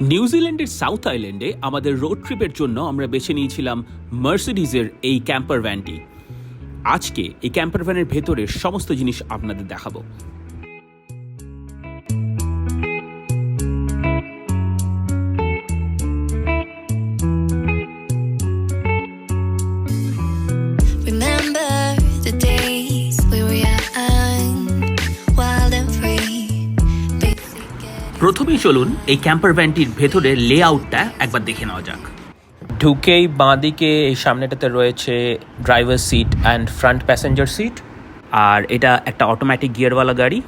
নিউজিল্যান্ডের সাউথ আইল্যান্ডে আমাদের রোড ট্রিপের জন্য আমরা বেছে নিয়েছিলাম মার্সিডিজের এই ক্যাম্পার ভ্যানটি আজকে এই ক্যাম্পার ভ্যানের ভেতরের সমস্ত জিনিস আপনাদের দেখাবো। প্রথমেই চলুন এই ক্যাম্পার ভ্যানটির ভেতরের লেআউটটা একবার দেখে নেওয়া যাক। ঢুকেই বাঁদিকে এই সামনেটাতে রয়েছে driver seat and front passenger seat আর এটা একটা অটোমেটিক গিয়ারওয়ালা গাড়ি।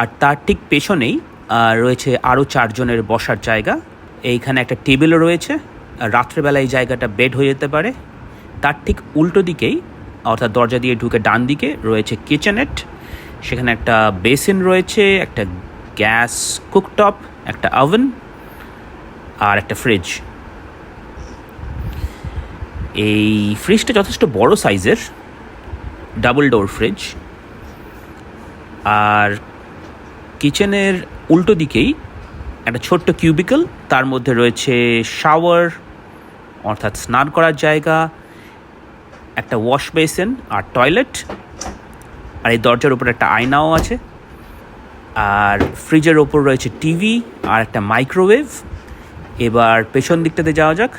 আর তার ঠিক পেছনেই রয়েছে আরও চারজনের বসার জায়গা। এইখানে একটা টেবিলও রয়েছে। আর রাত্রেবেলা এই জায়গাটা বেড হয়ে যেতে পারে। তার ঠিক উল্টো দিকেই অর্থাৎ দরজা দিয়ে ঢুকে ডান দিকে রয়েছে কিচেনেট সেখানে একটা বেসিন রয়েছে একটা গ্যাস কুকটপ, একটা ওভেন আর একটা ফ্রিজ। এই ফ্রিজটা যথেষ্ট বড় সাইজের, ডাবল ডোর ফ্রিজ। আর কিচেনের উল্টো দিকেই একটা ছোট্ট কিউবিকল, তার মধ্যে রয়েছে শাওয়ার, অর্থাৎ স্নান করার জায়গা, একটা ওয়াশ বেসিন আর টয়লেট, আর এই দরজার উপর একটা আয়নাও আছে। আর ফ্রিজের ওপর রয়েছে টিভি আর একটা মাইক্রোওয়েভ এবার পেছন দিকটাতে যাওয়া যাক।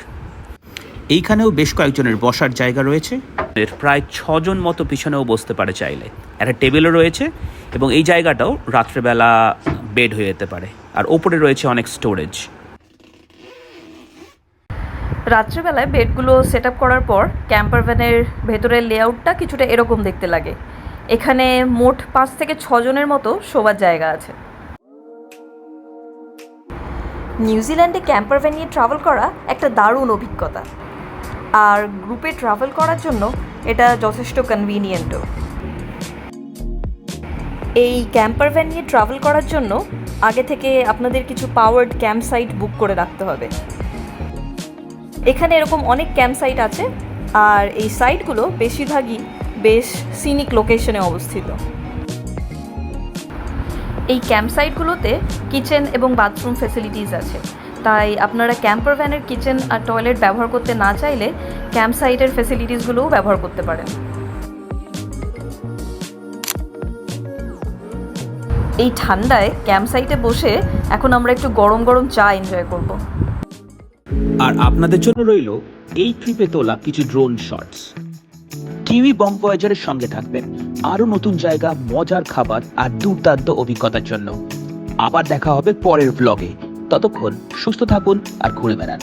এইখানেও বেশ কয়েকজনের বসার জায়গা রয়েছে। এর প্রায় ছজন মতো পিছনেও বসতে পারে চাইলে। একটা টেবিলও রয়েছে এবং এই জায়গাটাও রাত্রেবেলা বেড হয়ে যেতে পারে। আর ওপরে রয়েছে অনেক স্টোরেজ রাত্রেবেলায় বেডগুলো সেট করার পর ক্যাম্পার ভ্যানের ভেতরের লেআউটটা কিছুটা এরকম দেখতে লাগে। এখানে মোট পাঁচ থেকে ছজনের মতো শোবার জায়গা আছে। নিউজিল্যান্ডে ক্যাম্পার ভ্যান নিয়ে ট্রাভেল করা একটা দারুণ অভিজ্ঞতা। আর গ্রুপে ট্রাভেল করার জন্য এটা যথেষ্ট কনভিনিয়েন্টও এই ক্যাম্পার ভ্যান নিয়ে ট্রাভেল করার জন্য আগে থেকে আপনাদের কিছু পাওয়ার্ড ক্যাম্প সাইট বুক করে রাখতে হবে। এখানে এরকম অনেক ক্যাম্প সাইট আছে, আর এই সাইটগুলো বেশিরভাগই বেশ সিনিক লোকেশনে অবস্থিত। এই ক্যাম্প সাইটগুলোতে কিচেন এবং বাথরুম ফেসিলিটিস আছে। তাই আপনারা ক্যাম্পার ভ্যানের কিচেন আর টয়লেট ব্যবহার করতে না চাইলে ক্যাম্প সাইটের ফেসিলিটিসগুলোও ব্যবহার করতে পারেন। এই ঠান্ডায় ক্যাম্প সাইটে বসে এখন আমরা একটু গরম গরম চা এনজয় করব। আর আপনাদের জন্য রইল এই ট্রিপে তোলা কিছু ড্রোন শটস টিভি বং ভয়েজারের সঙ্গে থাকবেন। আরও নতুন জায়গা, মজার খাবার আর দুর্দান্ত অভিজ্ঞতার জন্য। আবার দেখা হবে পরের ব্লগে ততক্ষণ সুস্থ থাকুন আর ঘুরে বেড়ান।